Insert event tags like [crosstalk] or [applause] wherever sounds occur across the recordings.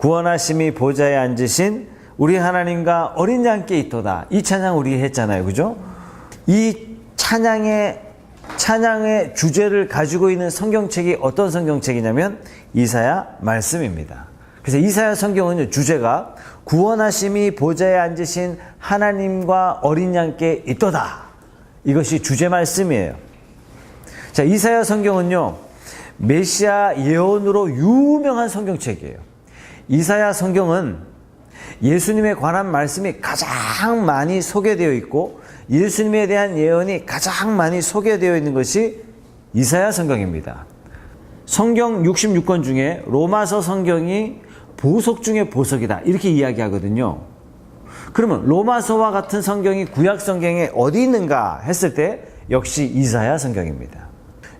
구원하심이 보좌에 앉으신 우리 하나님과 어린 양께 있도다. 이 찬양 우리 했잖아요. 그죠? 이 찬양의 찬양의 주제를 가지고 있는 성경책이 어떤 성경책이냐면 이사야 말씀입니다. 그래서 이사야 성경은 주제가 구원하심이 보좌에 앉으신 하나님과 어린 양께 있도다. 이것이 주제 말씀이에요. 자, 이사야 성경은요. 메시아 예언으로 유명한 성경책이에요. 이사야 성경은 예수님에 관한 말씀이 가장 많이 소개되어 있고 예수님에 대한 예언이 가장 많이 소개되어 있는 것이 이사야 성경입니다. 성경 66권 중에 로마서 성경이 보석 중의 보석이다. 이렇게 이야기하거든요. 그러면 로마서와 같은 성경이 구약 성경에 어디 있는가 했을 때 역시 이사야 성경입니다.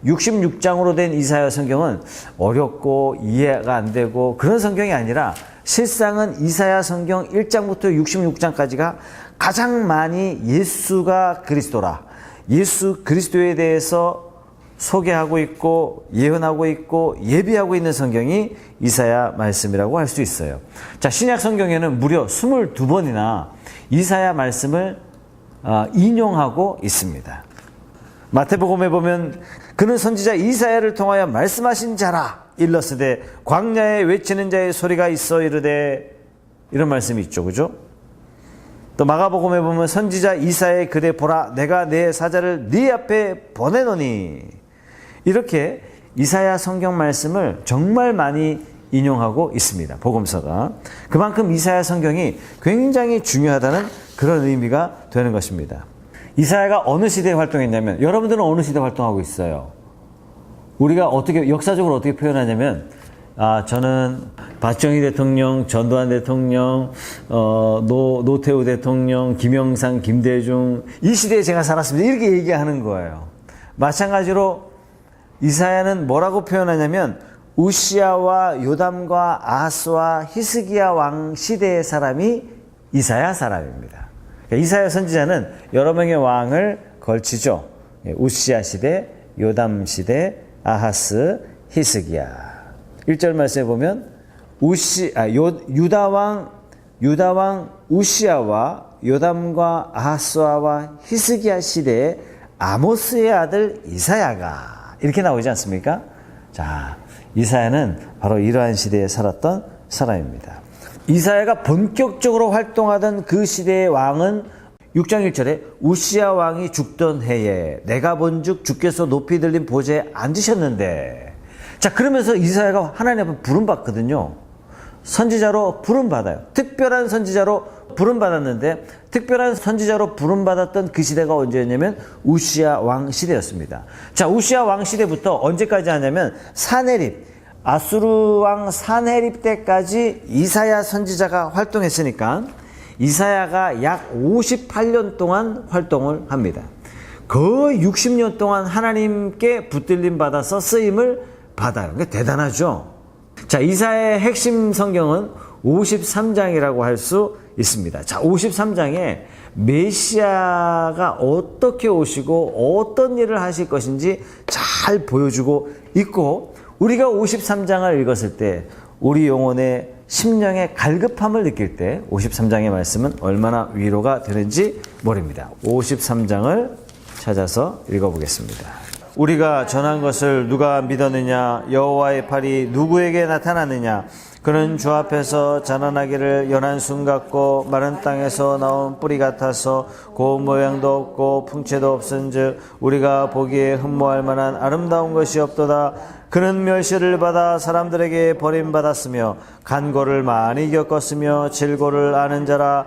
66장으로 된 이사야 성경은 어렵고 이해가 안 되고 그런 성경이 아니라 실상은 이사야 성경 1장부터 66장까지가 가장 많이 예수가 그리스도라. 예수 그리스도에 대해서 소개하고 있고 예언하고 있고 예비하고 있는 성경이 이사야 말씀이라고 할 수 있어요. 자, 신약 성경에는 무려 22번이나 이사야 말씀을 어, 인용하고 있습니다. 마태복음에 보면 그는 선지자 이사야를 통하여 말씀하신 자라 일렀으되 광야에 외치는 자의 소리가 있어 이르되 이런 말씀이 있죠. 그죠? 또 마가복음에 보면 선지자 이사야의 그대 보라 내가 내 사자를 네 앞에 보내노니 이렇게 이사야 성경 말씀을 정말 많이 인용하고 있습니다. 복음서가 그만큼 이사야 성경이 굉장히 중요하다는 그런 의미가 되는 것입니다. 이사야가 어느 시대에 활동했냐면 여러분들은 어느 시대에 활동하고 있어요? 우리가 어떻게 역사적으로 어떻게 표현하냐면 아 저는 박정희 대통령, 전두환 대통령, 어, 노 노태우 대통령, 김영삼, 김대중 이 시대에 제가 살았습니다. 이렇게 얘기하는 거예요. 마찬가지로 이사야는 뭐라고 표현하냐면 우시아와 요담과 아하스와 히스기야 왕 시대의 사람이 이사야 사람입니다. 그러니까 이사야 선지자는 여러 명의 왕을 걸치죠. 예, 우시아 시대, 요담 시대, 아하스, 히스기야. 1절 말씀에 보면 우시 아 요, 유다 왕 유다 왕 우시아와 요담과 아하스와 히스기야 시대에 아모스의 아들 이사야가 이렇게 나오지 않습니까? 자, 이사야는 바로 이러한 시대에 살았던 사람입니다. 이사야가 본격적으로 활동하던 그 시대의 왕은 6장 1절에 우시아 왕이 죽던 해에 내가 본즉 주께서 높이 들린 보좌에 앉으셨는데 자 그러면서 이사야가 하나님 앞에 부름 받거든요. 선지자로 부름 받아요. 특별한 선지자로 부름 받았는데 특별한 선지자로 부름 받았던 그 시대가 언제였냐면 우시아 왕 시대였습니다. 자 우시아 왕 시대부터 언제까지 하냐면 사네립 아수르 왕 사네립 때까지 이사야 선지자가 활동했으니까 이사야가 약 58년 동안 활동을 합니다. 거의 60년 동안 하나님께 붙들림 받아서 쓰임을 받아요. 그러니까 대단하죠. 자, 이사의 핵심 성경은 53장이라고 할 수 있습니다. 자, 53장에 메시아가 어떻게 오시고 어떤 일을 하실 것인지 잘 보여주고 있고 우리가 53장을 읽었을 때 우리 영혼의 심령의 갈급함을 느낄 때 53장의 말씀은 얼마나 위로가 되는지 모릅니다. 53장을 찾아서 읽어보겠습니다. 우리가 전한 것을 누가 믿었느냐 여호와의 팔이 누구에게 나타났느냐 그는 주 앞에서 자라나기를 연한 순 같고 마른 땅에서 나온 뿌리 같아서 고운 모양도 없고 풍채도 없은즉 우리가 보기에 흠모할 만한 아름다운 것이 없도다. 그는 멸시를 받아 사람들에게 버림받았으며 간고를 많이 겪었으며 질고를 아는 자라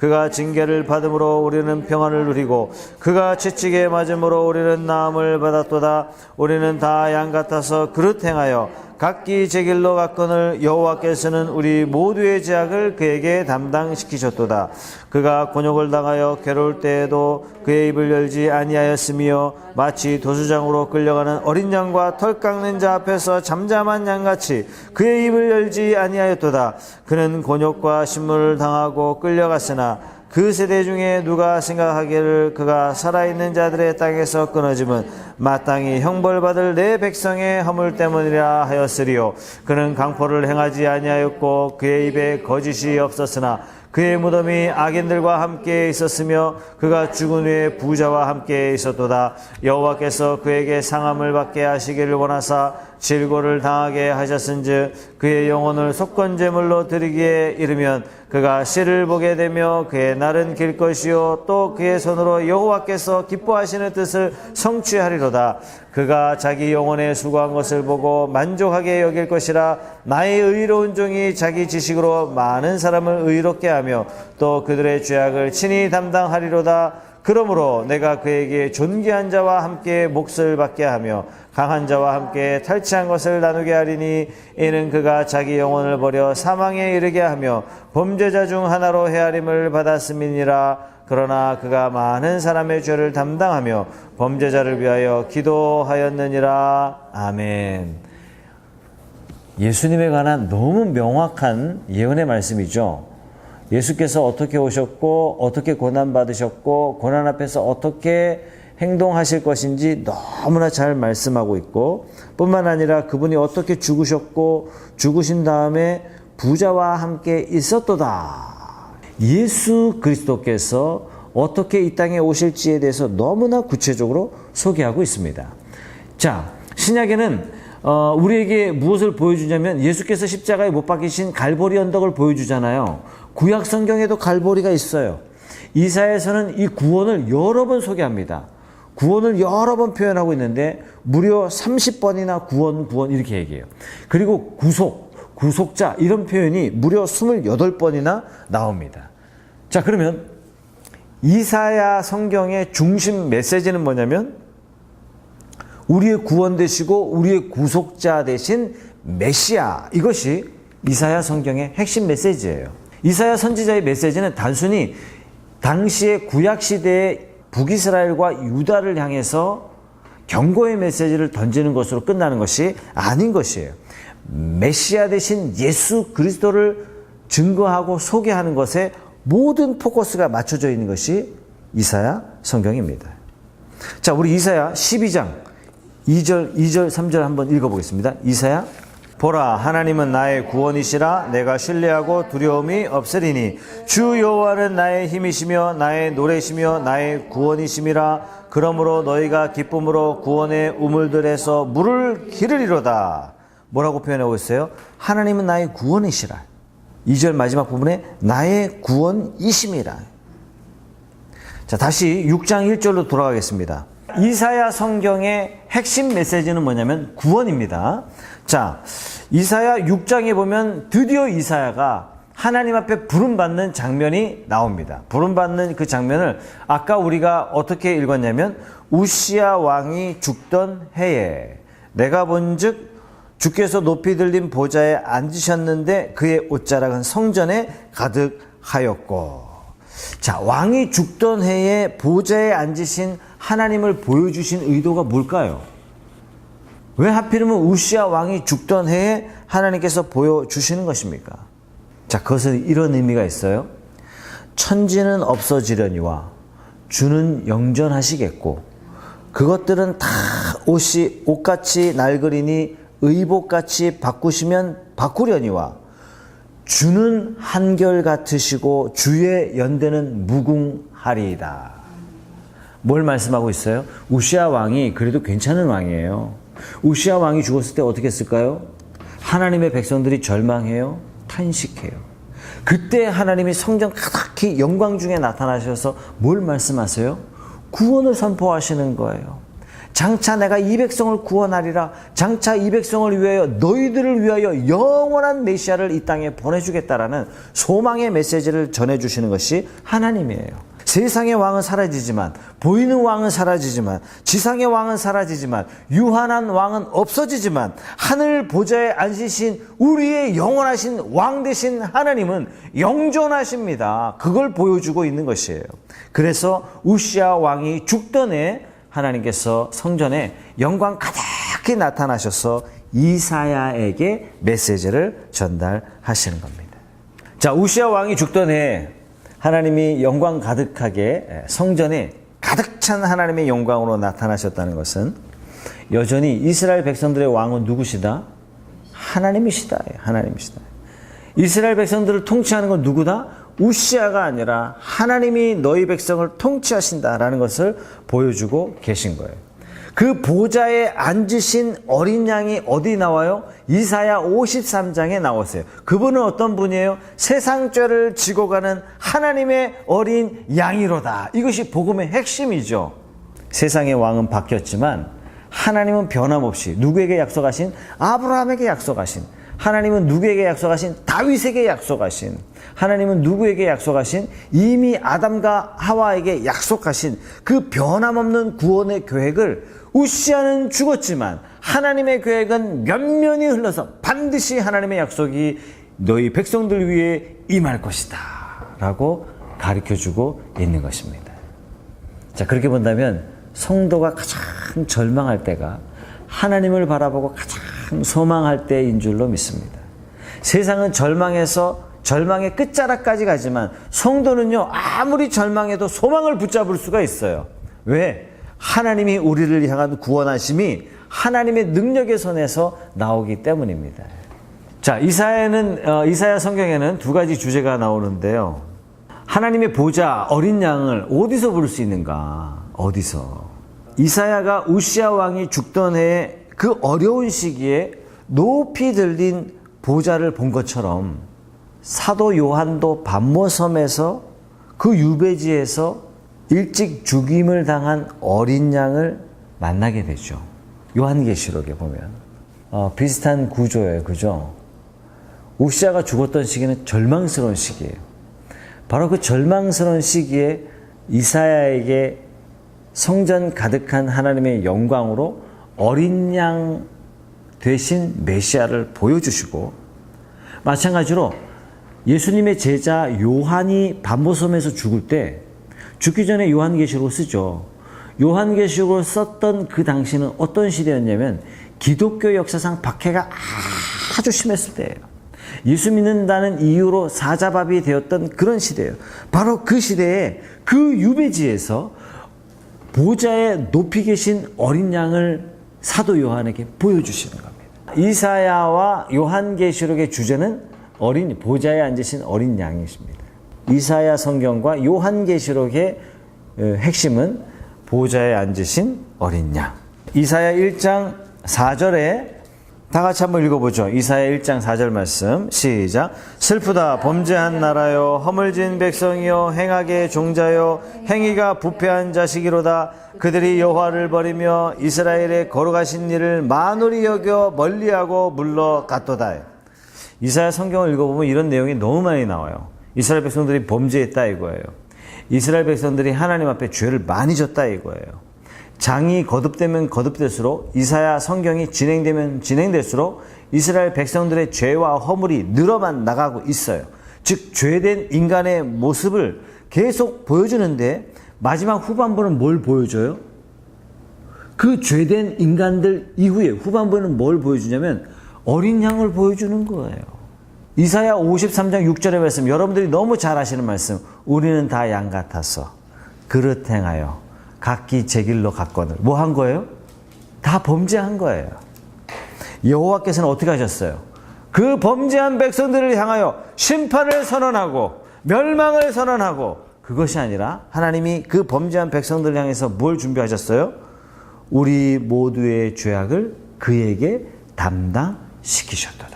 그가 징계를 받음으로 우리는 평안을 누리고 그가 채찍에 맞음으로 우리는 나음을 받았도다. 우리는 다 양 같아서 그릇 행하여 각기 제 길로 갔거늘 여호와께서는 우리 모두의 죄악을 그에게 담당시키셨도다. 그가 곤욕을 당하여 괴로울 때에도 그의 입을 열지 아니하였으며 마치 도수장으로 끌려가는 어린 양과 털 깎는 자 앞에서 잠잠한 양같이 그의 입을 열지 아니하였도다. 그는 곤욕과 신문을 당하고 끌려갔으나 그 세대 중에 누가 생각하기를 그가 살아있는 자들의 땅에서 끊어짐은 마땅히 형벌받을 내 백성의 허물 때문이라 하였으리요. 그는 강포를 행하지 아니하였고 그의 입에 거짓이 없었으나 그의 무덤이 악인들과 함께 있었으며 그가 죽은 후에 부자와 함께 있었도다. 여호와께서 그에게 상함을 받게 하시기를 원하사 질고를 당하게 하셨은즉 그의 영혼을 속건제물로 드리기에 이르면 그가 씨를 보게 되며 그의 날은 길 것이요 또 그의 손으로 여호와께서 기뻐하시는 뜻을 성취하리로다. 그가 자기 영혼에 수고한 것을 보고 만족하게 여길 것이라 나의 의로운 종이 자기 지식으로 많은 사람을 의롭게 하며 또 그들의 죄악을 친히 담당하리로다 그러므로 내가 그에게 존귀한 자와 함께 몫을 받게 하며 강한 자와 함께 탈취한 것을 나누게 하리니 이는 그가 자기 영혼을 버려 사망에 이르게 하며 범죄자 중 하나로 헤아림을 받았음이니라 그러나 그가 많은 사람의 죄를 담당하며 범죄자를 위하여 기도하였느니라 아멘. 예수님에 관한 너무 명확한 예언의 말씀이죠. 예수께서 어떻게 오셨고 어떻게 고난 받으셨고 고난 앞에서 어떻게 행동하실 것인지 너무나 잘 말씀하고 있고 뿐만 아니라 그분이 어떻게 죽으셨고 죽으신 다음에 부자와 함께 있었도다. 예수 그리스도께서 어떻게 이 땅에 오실지에 대해서 너무나 구체적으로 소개하고 있습니다. 자, 신약에는 어, 우리에게 무엇을 보여주냐면 예수께서 십자가에 못 박히신 갈보리 언덕을 보여주잖아요. 구약 성경에도 갈보리가 있어요. 이사에서는 이 구원을 여러 번 소개합니다. 구원을 여러 번 표현하고 있는데 무려 30번이나 구원, 구원 이렇게 얘기해요. 그리고 구속, 구속자 이런 표현이 무려 28번이나 나옵니다. 자, 그러면 이사야 성경의 중심 메시지는 뭐냐면 우리의 구원 되시고 우리의 구속자 되신 메시아 이것이 이사야 성경의 핵심 메시지예요. 이사야 선지자의 메시지는 단순히 당시의 구약 시대의 북이스라엘과 유다를 향해서 경고의 메시지를 던지는 것으로 끝나는 것이 아닌 것이에요. 메시아 대신 예수 그리스도를 증거하고 소개하는 것에 모든 포커스가 맞춰져 있는 것이 이사야 성경입니다. 자, 우리 이사야 12장 2절, 2절, 3절 한번 읽어보겠습니다. 이사야 보라 하나님은 나의 구원이시라 내가 신뢰하고 두려움이 없으리니 주 여호와는 나의 힘이시며 나의 노래시며 나의 구원이심이라 그러므로 너희가 기쁨으로 구원의 우물들에서 물을 기르리로다 뭐라고 표현하고 있어요? 하나님은 나의 구원이시라 2절 마지막 부분에 나의 구원이심이라 자 다시 6장 1절로 돌아가겠습니다 이사야 성경의 핵심 메시지는 뭐냐면 구원입니다. 자, 이사야 6장에 보면 드디어 이사야가 하나님 앞에 부름받는 장면이 나옵니다. 부름받는 그 장면을 아까 우리가 어떻게 읽었냐면 우시아 왕이 죽던 해에 내가 본즉 주께서 높이 들린 보좌에 앉으셨는데 그의 옷자락은 성전에 가득하였고 자, 왕이 죽던 해에 보좌에 앉으신 하나님을 보여주신 의도가 뭘까요? 왜 하필이면 우시아 왕이 죽던 해에 하나님께서 보여주시는 것입니까? 자, 그것은 이런 의미가 있어요. 천지는 없어지려니와 주는 영전하시겠고 그것들은 다 옷이 옷같이 낡으리니 의복같이 바꾸시면 바꾸려니와 주는 한결 같으시고 주의 연대는 무궁하리이다. 뭘 말씀하고 있어요? 우시아 왕이 그래도 괜찮은 왕이에요. 우시아 왕이 죽었을 때 어떻게 했을까요? 하나님의 백성들이 절망해요. 탄식해요. 그때 하나님이 성경 가득히 영광 중에 나타나셔서 뭘 말씀하세요? 구원을 선포하시는 거예요. 장차 내가 이 백성을 구원하리라. 장차 이 백성을 위하여 너희들을 위하여 영원한 메시아를 이 땅에 보내주겠다라는 소망의 메시지를 전해주시는 것이 하나님이에요. 세상의 왕은 사라지지만 보이는 왕은 사라지지만 지상의 왕은 사라지지만 유한한 왕은 없어지지만 하늘 보좌에 앉으신 우리의 영원하신 왕 되신 하나님은 영존하십니다. 그걸 보여주고 있는 것이에요. 그래서 우시아 왕이 죽던 해 하나님께서 성전에 영광 가득히 나타나셔서 이사야에게 메시지를 전달하시는 겁니다. 자, 우시아 왕이 죽던 해 하나님이 영광 가득하게 성전에 가득 찬 하나님의 영광으로 나타나셨다는 것은 여전히 이스라엘 백성들의 왕은 누구시다? 하나님이시다. 하나님이시다. 이스라엘 백성들을 통치하는 건 누구다? 우시아가 아니라 하나님이 너희 백성을 통치하신다라는 것을 보여주고 계신 거예요. 그 보좌에 앉으신 어린 양이 어디 나와요? 이사야 53장에 나왔어요. 그분은 어떤 분이에요? 세상 죄를 지고 가는 하나님의 어린 양이로다. 이것이 복음의 핵심이죠. 세상의 왕은 바뀌었지만 하나님은 변함없이 누구에게 약속하신? 아브라함에게 약속하신 하나님은 누구에게 약속하신? 다윗에게 약속하신 하나님은 누구에게 약속하신? 이미 아담과 하와에게 약속하신 그 변함없는 구원의 계획을 우시아는 죽었지만 하나님의 계획은 면면이 흘러서 반드시 하나님의 약속이 너희 백성들 위해 임할 것이다. 라고 가르쳐 주고 있는 것입니다. 자, 그렇게 본다면 성도가 가장 절망할 때가 하나님을 바라보고 가장 소망할 때인 줄로 믿습니다. 세상은 절망에서 절망의 끝자락까지 가지만 성도는요, 아무리 절망해도 소망을 붙잡을 수가 있어요. 왜? 하나님이 우리를 향한 구원하심이 하나님의 능력의 손에서 나오기 때문입니다. 자, 이사야는, 어, 이사야 성경에는 두 가지 주제가 나오는데요. 하나님의 보좌, 어린 양을 어디서 부를 수 있는가? 어디서? 이사야가 우시아 왕이 죽던 해에 그 어려운 시기에 높이 들린 보좌를 본 것처럼 사도 요한도 반모섬에서 그 유배지에서 일찍 죽임을 당한 어린 양을 만나게 되죠. 요한계시록에 보면 어, 비슷한 구조예요, 그죠? 우시아가 죽었던 시기는 절망스러운 시기예요. 바로 그 절망스러운 시기에 이사야에게 성전 가득한 하나님의 영광으로 어린 양 대신 메시아를 보여주시고 마찬가지로 예수님의 제자 요한이 반모섬에서 죽을 때 죽기 전에 요한계시록을 쓰죠. 요한계시록을 썼던 그 당시는 어떤 시대였냐면 기독교 역사상 박해가 아주 심했을 때예요. 예수 믿는다는 이유로 사자밥이 되었던 그런 시대예요. 바로 그 시대에 그 유배지에서 보좌에 높이 계신 어린 양을 사도 요한에게 보여주시는 겁니다. 이사야와 요한계시록의 주제는 어린 보좌에 앉으신 어린 양이십니다. 이사야 성경과 요한계시록의 어, 핵심은 보좌에 앉으신 어린 양. 이사야 1장 4절에 다 같이 한번 읽어보죠. 이사야 1장 4절 말씀 시작 슬프다 범죄한 나라여 허물진 백성이여 행하게 종자여 행위가 부패한 자식이로다 그들이 여호와를 버리며 이스라엘의 거룩하신 일을 만홀히 여겨 멀리하고 물러갔도다. 이사야 성경을 읽어보면 이런 내용이 너무 많이 나와요. 이스라엘 백성들이 범죄했다 이거예요. 이스라엘 백성들이 하나님 앞에 죄를 많이 졌다 이거예요. 장이 거듭되면 거듭될수록 이사야 성경이 진행되면 진행될수록 이스라엘 백성들의 죄와 허물이 늘어만 나가고 있어요. 즉 죄된 인간의 모습을 계속 보여주는데 마지막 후반부는 뭘 보여줘요? 그 죄된 인간들 이후에 후반부는 뭘 보여주냐면 어린 양을 보여주는 거예요. 이사야 53장 6절의 말씀 여러분들이 너무 잘 아시는 말씀 우리는 다 양 같아서 그릇 행하여 각기 제 길로 갔거늘 뭐 한 거예요? 다 범죄한 거예요. 여호와께서는 어떻게 하셨어요? 그 범죄한 백성들을 향하여 심판을 선언하고 멸망을 선언하고 그것이 아니라 하나님이 그 범죄한 백성들을 향해서 뭘 준비하셨어요? 우리 모두의 죄악을 그에게 담당시키셨도다.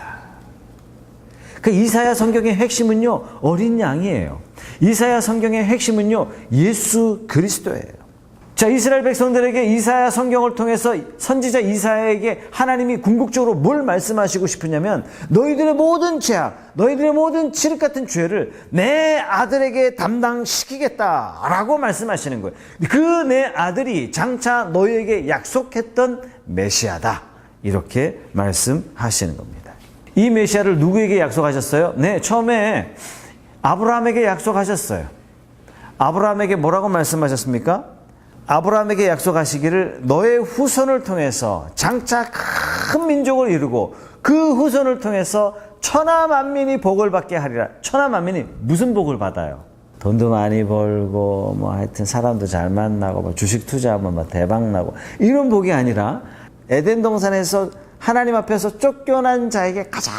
그 이사야 성경의 핵심은요, 어린 양이에요. 이사야 성경의 핵심은요, 예수 그리스도예요. 자, 이스라엘 백성들에게 이사야 성경을 통해서 선지자 이사야에게 하나님이 궁극적으로 뭘 말씀하시고 싶으냐면 너희들의 모든 죄악, 너희들의 모든 칠흑 같은 죄를 내 아들에게 담당시키겠다라고 말씀하시는 거예요. 그 내 아들이 장차 너희에게 약속했던 메시아다. 이렇게 말씀하시는 겁니다. 이 메시아를 누구에게 약속하셨어요? 네, 처음에 아브라함에게 약속하셨어요. 아브라함에게 뭐라고 말씀하셨습니까? 아브라함에게 약속하시기를 너의 후손을 통해서 장차 큰 민족을 이루고 그 후손을 통해서 천하 만민이 복을 받게 하리라. 천하 만민이 무슨 복을 받아요? 돈도 많이 벌고 뭐 하여튼 사람도 잘 만나고 뭐 주식 투자하면 뭐 대박 나고 이런 복이 아니라 에덴 동산에서 하나님 앞에서 쫓겨난 자에게 가장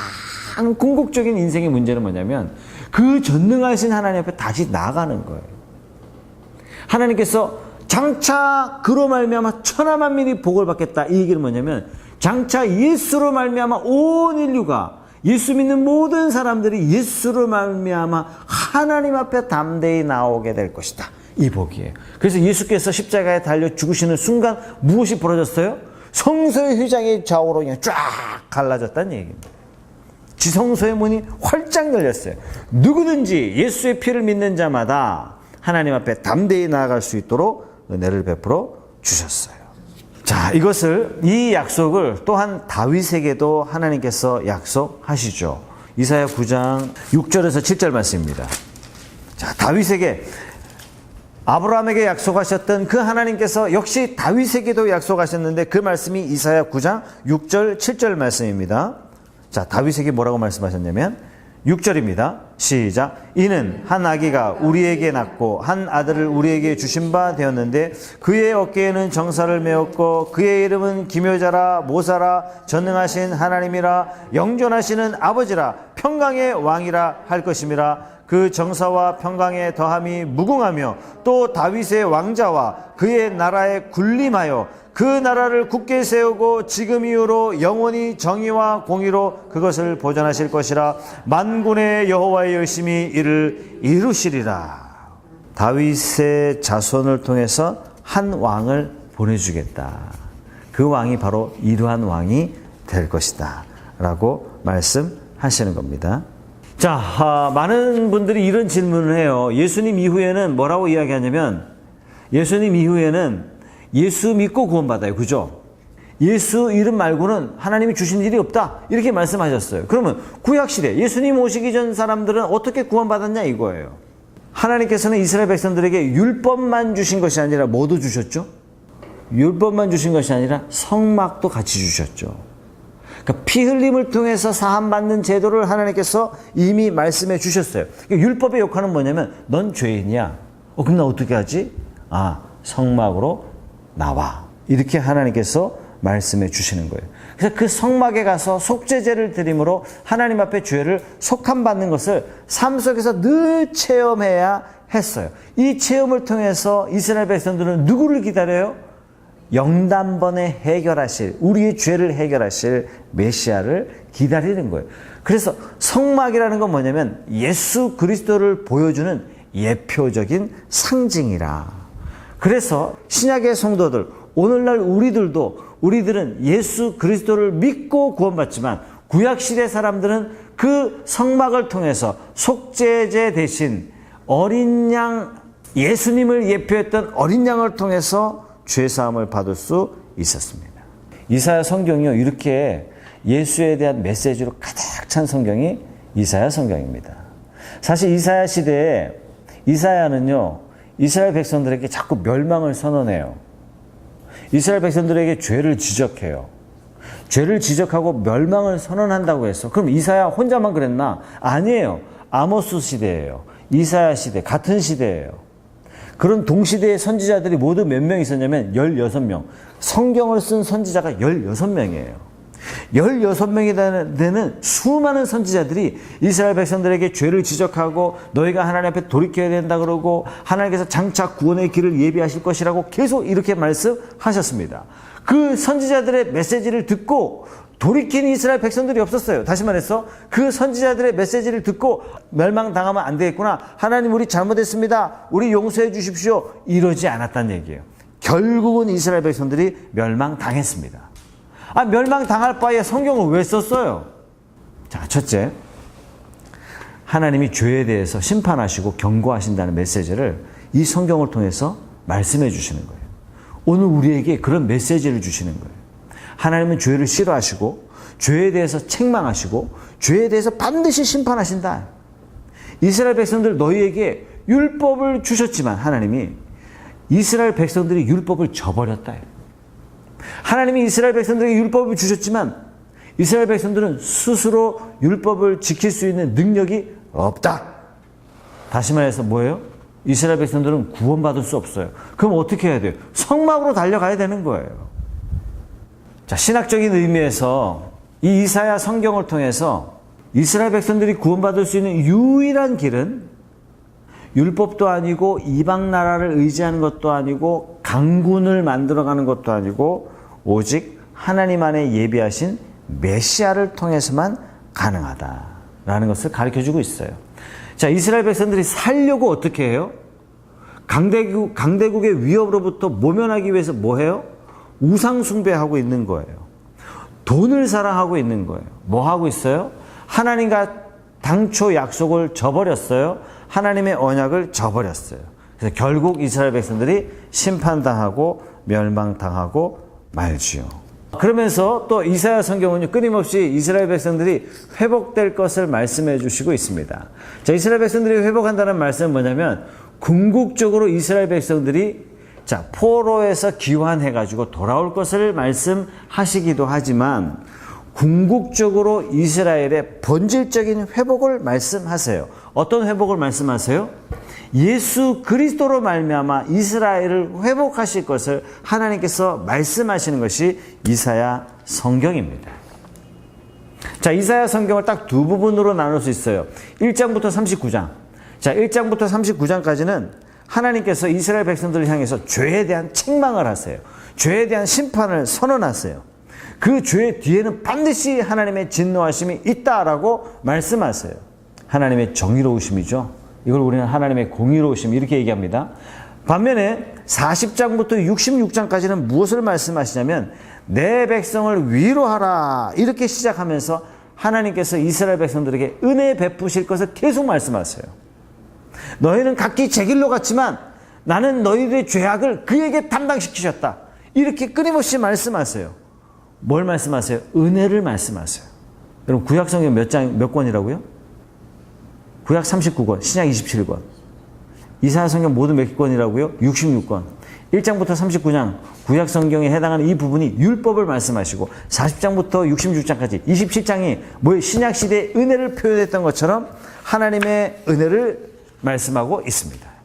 궁극적인 인생의 문제는 뭐냐면 그 전능하신 하나님 앞에 다시 나가는 거예요. 하나님께서 장차 그로 말미암아 천하 만민이 복을 받겠다. 이 얘기는 뭐냐면 장차 예수로 말미암아 온 인류가 예수 믿는 모든 사람들이 예수로 말미암아 하나님 앞에 담대히 나오게 될 것이다. 이 복이에요. 그래서 예수께서 십자가에 달려 죽으시는 순간 무엇이 벌어졌어요? 성소의 휘장이 좌우로 그냥 쫙 갈라졌다는 얘기입니다. 지성소의 문이 활짝 열렸어요. 누구든지 예수의 피를 믿는 자마다 하나님 앞에 담대히 나아갈 수 있도록 은혜를 베풀어 주셨어요. 자, 이것을 이 약속을 또한 다윗에게도 하나님께서 약속하시죠. 이사야 9장 6절에서 7절 말씀입니다. 자, 다윗에게 아브라함에게 약속하셨던 그 하나님께서 역시 다윗에게도 약속하셨는데 그 말씀이 이사야 9장 6절 7절 말씀입니다. 자, 다윗에게 뭐라고 말씀하셨냐면 6절입니다. 시작. 이는 한 아기가 우리에게 낳고 한 아들을 우리에게 주신 바 되었는데 그의 어깨에는 정사를 메었고 그의 이름은 기묘자라 모사라 전능하신 하나님이라 영존하시는 아버지라 평강의 왕이라 할 것임이라 그 정사와 평강의 더함이 무궁하며 또 다윗의 왕자와 그의 나라에 군림하여 그 나라를 굳게 세우고 지금 이후로 영원히 정의와 공의로 그것을 보존하실 것이라 만군의 여호와의 열심히 이를 이루시리라. 다윗의 자손을 통해서 한 왕을 보내주겠다. 그 왕이 바로 이러한 왕이 될 것이다. 라고 말씀하시는 겁니다. 자, 아, 많은 분들이 이런 질문을 해요. 예수님 이후에는 뭐라고 이야기하냐면, 예수님 이후에는 예수 믿고 구원받아요. 그죠? 예수 이름 말고는 하나님이 주신 일이 없다. 이렇게 말씀하셨어요. 그러면 구약시대, 예수님 오시기 전 사람들은 어떻게 구원받았냐 이거예요. 하나님께서는 이스라엘 백성들에게 율법만 주신 것이 아니라 뭐도 주셨죠? 율법만 주신 것이 아니라 성막도 같이 주셨죠. 그러니까 피 흘림을 통해서 사함받는 제도를 하나님께서 이미 말씀해 주셨어요. 그러니까 율법의 역할은 뭐냐면 넌 죄인이야. 어, 그럼 나 어떻게 하지? 아, 성막으로 나와. 이렇게 하나님께서 말씀해 주시는 거예요. 그래서 그 성막에 가서 속죄제를 드림으로 하나님 앞에 죄를 속함 받는 것을 삶 속에서 늘 체험해야 했어요. 이 체험을 통해서 이스라엘 백성들은 누구를 기다려요? 영단번에 해결하실 우리의 죄를 해결하실 메시아를 기다리는 거예요. 그래서 성막이라는 건 뭐냐면 예수 그리스도를 보여주는 예표적인 상징이라. 그래서 신약의 성도들 오늘날 우리들도 우리들은 예수 그리스도를 믿고 구원받지만 구약 시대 사람들은 그 성막을 통해서 속죄제 대신 어린 양 예수님을 예표했던 어린 양을 통해서 죄 사함을 받을 수 있었습니다. 이사야 성경이요 이렇게 예수에 대한 메시지로 가득 찬 성경이 이사야 성경입니다. 사실 이사야 시대에 이사야는요 이스라엘 백성들에게 자꾸 멸망을 선언해요. 이스라엘 백성들에게 죄를 지적해요. 죄를 지적하고 멸망을 선언한다고 했어. 그럼 이사야 혼자만 그랬나? 아니에요. 아모스 시대예요. 이사야 시대 같은 시대예요. 그런 동시대의 선지자들이 모두 몇 명 있었냐면 16명. 성경을 쓴 선지자가 16명이에요. 16명이 되는 수많은 선지자들이 이스라엘 백성들에게 죄를 지적하고 너희가 하나님 앞에 돌이켜야 된다 그러고 하나님께서 장차 구원의 길을 예비하실 것이라고 계속 이렇게 말씀하셨습니다. 그 선지자들의 메시지를 듣고 돌이킨 이스라엘 백성들이 없었어요. 다시 말해서 그 선지자들의 메시지를 듣고 멸망당하면 안 되겠구나. 하나님 우리 잘못했습니다. 우리 용서해 주십시오. 이러지 않았다는 얘기예요. 결국은 이스라엘 백성들이 멸망당했습니다. 아, 멸망당할 바에 성경을 왜 썼어요? 자, 첫째. 하나님이 죄에 대해서 심판하시고 경고하신다는 메시지를 이 성경을 통해서 말씀해 주시는 거예요. 오늘 우리에게 그런 메시지를 주시는 거예요. 하나님은 죄를 싫어하시고 죄에 대해서 책망하시고 죄에 대해서 반드시 심판하신다. 이스라엘 백성들 너희에게 율법을 주셨지만 하나님이 이스라엘 백성들이 율법을 저버렸다. 하나님이 이스라엘 백성들에게 율법을 주셨지만 이스라엘 백성들은 스스로 율법을 지킬 수 있는 능력이 없다. 다시 말해서 뭐예요? 이스라엘 백성들은 구원받을 수 없어요. 그럼 어떻게 해야 돼요? 성막으로 달려가야 되는 거예요. 자, 신학적인 의미에서 이 이사야 성경을 통해서 이스라엘 백성들이 구원받을 수 있는 유일한 길은 율법도 아니고 이방 나라를 의지하는 것도 아니고 강군을 만들어가는 것도 아니고 오직 하나님 안에 예비하신 메시아를 통해서만 가능하다라는 것을 가르쳐 주고 있어요. 자, 이스라엘 백성들이 살려고 어떻게 해요? 강대국, 강대국의 위협으로부터 모면하기 위해서 뭐 해요? 우상 숭배하고 있는 거예요. 돈을 사랑하고 있는 거예요. 뭐 하고 있어요? 하나님과 당초 약속을 저버렸어요. 하나님의 언약을 저버렸어요. 그래서 결국 이스라엘 백성들이 심판당하고 멸망당하고 말지요. 그러면서 또 이사야 성경은요 끊임없이 이스라엘 백성들이 회복될 것을 말씀해 주시고 있습니다. 자 이스라엘 백성들이 회복한다는 말씀은 뭐냐면 궁극적으로 이스라엘 백성들이 자 포로에서 귀환해 가지고 돌아올 것을 말씀하시기도 하지만 궁극적으로 이스라엘의 본질적인 회복을 말씀하세요. 어떤 회복을 말씀하세요? 예수 그리스도로 말미암아 이스라엘을 회복하실 것을 하나님께서 말씀하시는 것이 이사야 성경입니다. 자, 이사야 성경을 딱 두 부분으로 나눌 수 있어요. 1장부터 39장. 자, 1장부터 39장까지는 하나님께서 이스라엘 백성들을 향해서 죄에 대한 책망을 하세요. 죄에 대한 심판을 선언하세요. 그 죄 뒤에는 반드시 하나님의 진노하심이 있다라고 말씀하세요. 하나님의 정의로우심이죠. 이걸 우리는 하나님의 공의로우심 이렇게 얘기합니다. 반면에 40장부터 66장까지는 무엇을 말씀하시냐면 내 백성을 위로하라 이렇게 시작하면서 하나님께서 이스라엘 백성들에게 은혜 베푸실 것을 계속 말씀하세요. 너희는 각기 제 길로 갔지만 나는 너희들의 죄악을 그에게 담당시키셨다. 이렇게 끊임없이 말씀하세요. 뭘 말씀하세요? 은혜를 말씀하세요. 여러분 구약 성경 몇 장, 몇 권이라고요? 구약 39권, 신약 27권. 이사야 성경 모두 몇 권이라고요? 66권. 1장부터 39장 구약 성경에 해당하는 이 부분이 율법을 말씀하시고 40장부터 66장까지 27장이 뭐 신약 시대의 은혜를 표현했던 것처럼 하나님의 은혜를 말씀하고 있습니다.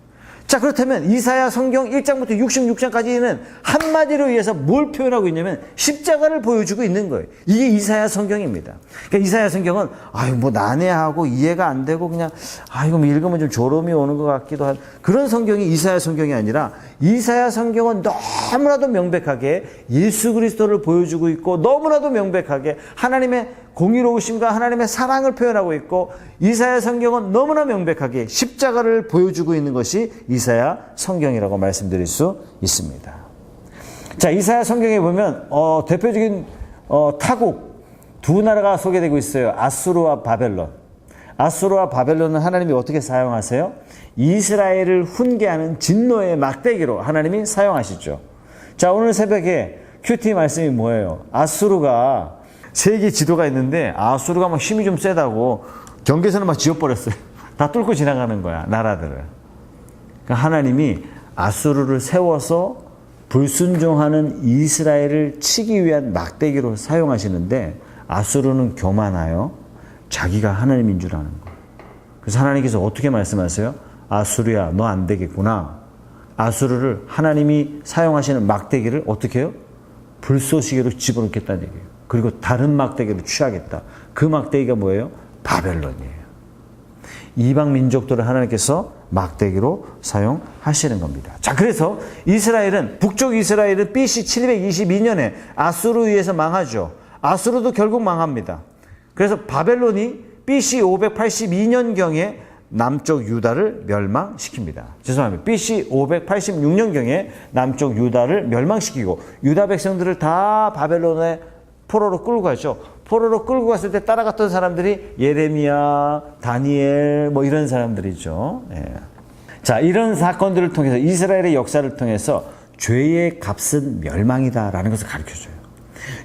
자, 그렇다면 이사야 성경 1장부터 66장까지는 한마디로 위해서 뭘 표현하고 있냐면 십자가를 보여주고 있는 거예요. 이게 이사야 성경입니다. 그러니까 이사야 성경은 아유 뭐 난해하고 이해가 안 되고 그냥 아 이거 뭐 읽으면 좀 졸음이 오는 것 같기도 한 그런 성경이 이사야 성경이 아니라 이사야 성경은 너무나도 명백하게 예수 그리스도를 보여주고 있고 너무나도 명백하게 하나님의 공의로우심과 하나님의 사랑을 표현하고 있고 이사야 성경은 너무나 명백하게 십자가를 보여주고 있는 것이 이사야 성경이라고 말씀드릴 수 있습니다. 자, 이사야 성경에 보면 어, 대표적인 어, 타국 두 나라가 소개되고 있어요. 아수르와 바벨론. 아수르와 바벨론은 하나님이 어떻게 사용하세요? 이스라엘을 훈계하는 진노의 막대기로 하나님이 사용하시죠. 자, 오늘 새벽에 큐티 말씀이 뭐예요? 아수르가 세계 지도가 있는데 아수르가 막 힘이 좀 세다고 경계선을 막 지어버렸어요. [laughs] 다 뚫고 지나가는 거야, 나라들을. 그러니까 하나님이 아수르를 세워서 불순종하는 이스라엘을 치기 위한 막대기로 사용하시는데 아수르는 교만하여 자기가 하나님인 줄 아는 거예요. 그래서 하나님께서 어떻게 말씀하세요? 아수르야, 너 안 되겠구나. 아수르를 하나님이 사용하시는 막대기를 어떻게 해요? 불쏘시개로 집어넣겠다는 얘기예요. 그리고 다른 막대기를 취하겠다. 그 막대기가 뭐예요? 바벨론이에요. 이방 민족들을 하나님께서 막대기로 사용하시는 겁니다. 자, 그래서 이스라엘은, 북쪽 이스라엘은 BC 722년에 아수르에 의해서 망하죠. 아수르도 결국 망합니다. 그래서 바벨론이 BC 582년 경에 남쪽 유다를 멸망시킵니다. 죄송합니다. BC 586년경에 남쪽 유다를 멸망시키고 유다 백성들을 다 바벨론에 포로로 끌고 가죠. 포로로 끌고 갔을 때 따라갔던 사람들이 예레미야, 다니엘 뭐 이런 사람들이죠. 예. 자, 이런 사건들을 통해서 이스라엘의 역사를 통해서 죄의 값은 멸망이다라는 것을 가르쳐 줘요.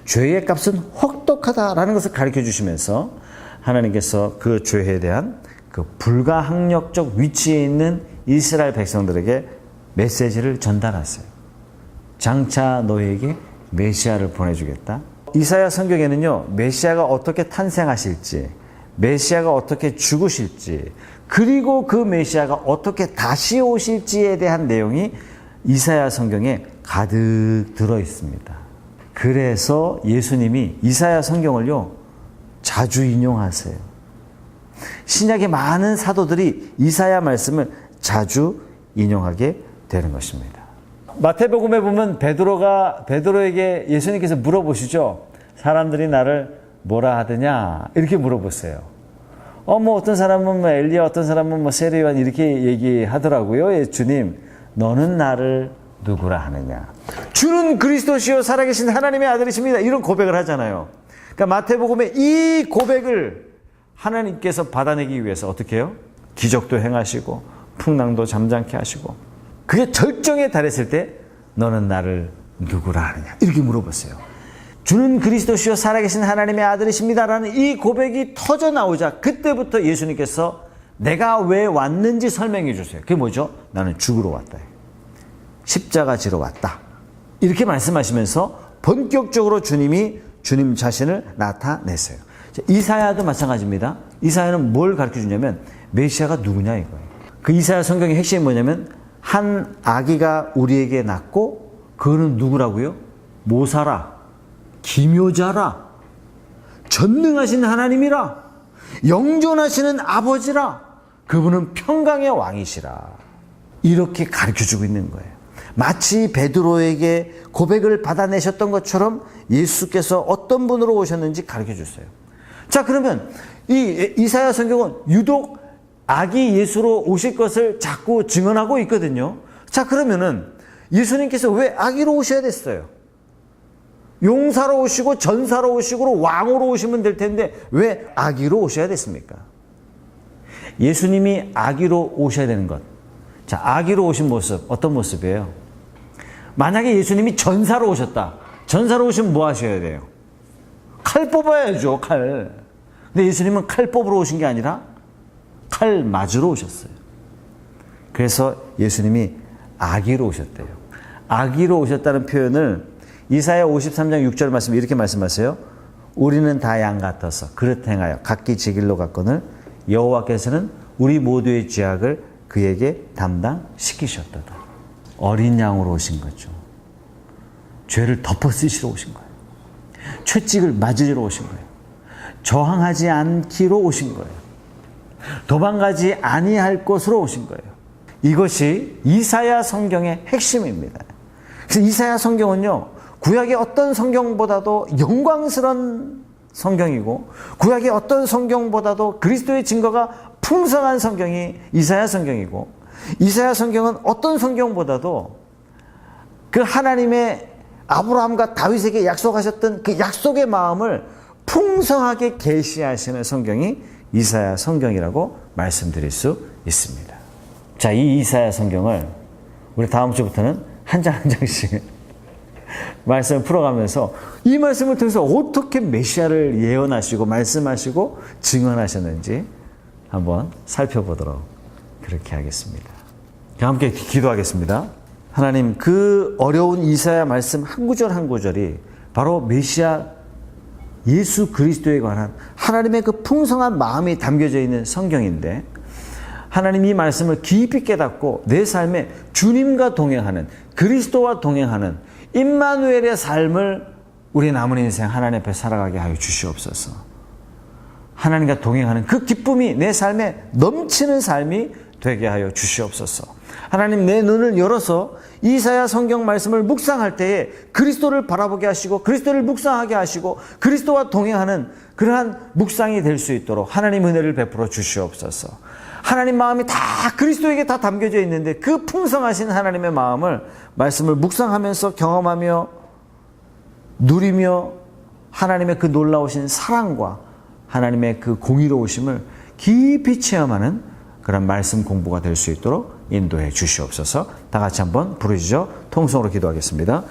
죄의 값은 혹독하다라는 것을 가르쳐 주시면서 하나님께서 그 죄에 대한 그 불가항력적 위치에 있는 이스라엘 백성들에게 메시지를 전달하세요. 장차 너에게 메시아를 보내주겠다. 이사야 성경에는요, 메시아가 어떻게 탄생하실지, 메시아가 어떻게 죽으실지, 그리고 그 메시아가 어떻게 다시 오실지에 대한 내용이 이사야 성경에 가득 들어 있습니다. 그래서 예수님이 이사야 성경을요, 자주 인용하세요. 신약의 많은 사도들이 이사야 말씀을 자주 인용하게 되는 것입니다. 마태복음에 보면 베드로가 베드로에게 예수님께서 물어보시죠. 사람들이 나를 뭐라 하느냐 이렇게 물어보세요. 어 뭐 어떤 사람은 뭐 엘리야 어떤 사람은 뭐 세례요한 이렇게 얘기하더라고요. 예, 주님 너는 나를 누구라 하느냐. 주는 그리스도시요 살아계신 하나님의 아들이십니다. 이런 고백을 하잖아요. 그러니까 마태복음의 이 고백을 하나님께서 받아내기 위해서 어떻게 해요? 기적도 행하시고 풍랑도 잠잠케 하시고 그게 절정에 달했을 때 너는 나를 누구라 하느냐 이렇게 물어봤어요. 주는 그리스도시요 살아계신 하나님의 아들이십니다라는 이 고백이 터져 나오자 그때부터 예수님께서 내가 왜 왔는지 설명해 주세요. 그게 뭐죠? 나는 죽으러 왔다. 십자가 지러 왔다. 이렇게 말씀하시면서 본격적으로 주님이 주님 자신을 나타내세요. 이사야도 마찬가지입니다. 이사야는 뭘 가르쳐 주냐면 메시아가 누구냐 이거예요. 그 이사야 성경의 핵심이 뭐냐면 한 아기가 우리에게 낳고 그거는 누구라고요? 모사라, 기묘자라, 전능하신 하나님이라, 영존하시는 아버지라, 그분은 평강의 왕이시라. 이렇게 가르쳐 주고 있는 거예요. 마치 베드로에게 고백을 받아내셨던 것처럼 예수께서 어떤 분으로 오셨는지 가르쳐 주세요. 자, 그러면 이 이사야 성경은 유독 아기 예수로 오실 것을 자꾸 증언하고 있거든요. 자, 그러면은 예수님께서 왜 아기로 오셔야 됐어요? 용사로 오시고 전사로 오시고 왕으로 오시면 될 텐데 왜 아기로 오셔야 됐습니까? 예수님이 아기로 오셔야 되는 것. 자, 아기로 오신 모습, 어떤 모습이에요? 만약에 예수님이 전사로 오셨다. 전사로 오시면 뭐 하셔야 돼요? 칼 뽑아야죠, 칼. 근데 예수님은 칼 뽑으러 오신 게 아니라 칼 맞으러 오셨어요. 그래서 예수님이 아기로 오셨대요. 아기로 오셨다는 표현을 이사야 53장 6절 말씀 이렇게 말씀하세요. 우리는 다 양 같아서 그릇 행하여 각기 제 길로 갔거늘 여호와께서는 우리 모두의 죄악을 그에게 담당시키셨도다. 어린 양으로 오신 거죠. 죄를 덮어 쓰시러 오신 거예요. 채찍을 맞으러 오신 거예요. 저항하지 않기로 오신 거예요. 도망가지 아니할 곳으로 오신 거예요. 이것이 이사야 성경의 핵심입니다. 그래서 이사야 성경은요, 구약의 어떤 성경보다도 영광스러운 성경이고, 구약의 어떤 성경보다도 그리스도의 증거가 풍성한 성경이 이사야 성경이고, 이사야 성경은 어떤 성경보다도 그 하나님의 아브라함과 다윗에게 약속하셨던 그 약속의 마음을 풍성하게 계시하시는 성경이 이사야 성경이라고 말씀드릴 수 있습니다. 자, 이 이사야 성경을 우리 다음 주부터는 한 장 한 장씩 [laughs] 말씀을 풀어가면서 이 말씀을 통해서 어떻게 메시아를 예언하시고 말씀하시고 증언하셨는지 한번 살펴보도록 그렇게 하겠습니다. 함께 기도하겠습니다. 하나님 그 어려운 이사야 말씀 한 구절 한 구절이 바로 메시아 예수 그리스도에 관한 하나님의 그 풍성한 마음이 담겨져 있는 성경인데 하나님 이 말씀을 깊이 깨닫고 내 삶에 주님과 동행하는 그리스도와 동행하는 임마누엘의 삶을 우리 남은 인생 하나님 앞에 살아가게 하여 주시옵소서. 하나님과 동행하는 그 기쁨이 내 삶에 넘치는 삶이 되게 하여 주시옵소서. 하나님 내 눈을 열어서 이사야 성경 말씀을 묵상할 때에 그리스도를 바라보게 하시고 그리스도를 묵상하게 하시고 그리스도와 동행하는 그러한 묵상이 될 수 있도록 하나님 은혜를 베풀어 주시옵소서. 하나님 마음이 다 그리스도에게 다 담겨져 있는데 그 풍성하신 하나님의 마음을 말씀을 묵상하면서 경험하며 누리며 하나님의 그 놀라우신 사랑과 하나님의 그 공의로우심을 깊이 체험하는 그런 말씀 공부가 될 수 있도록 인도해 주시옵소서. 다 같이 한번 부르시죠. 통성으로 기도하겠습니다.